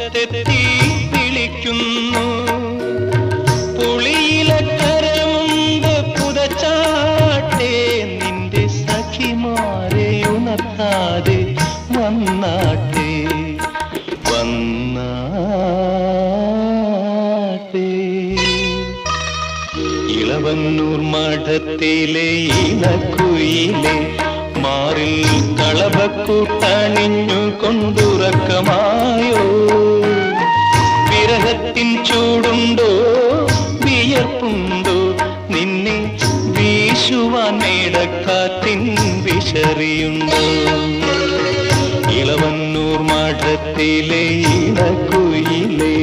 മുറ്റത്തെത്തി വിളിക്കുന്നു. പുളിയിലക്കരമുണ്ട് പുതച്ചാട്ടെ. നിന്റെ സഖിമാരെ ഉണർത്താതെ വന്നാട്ടെ. വന്നാട്ടെ. ഇളവന്നൂർ മഠത്തിലെ ഇണക്കുയിലെ മാറിൽ കളഭക്കൂട്ടണിഞ്ഞു കൊണ്ടുറക്കമായോ? വിയർപ്പുണ്ടോ നിന്നെ വീശുവാൻ മേടക്കാറ്റിൻ വിശറിയുണ്ടോ. ഇളവന്നൂർ മഠത്തിലെ ഇണക്കുയിലേ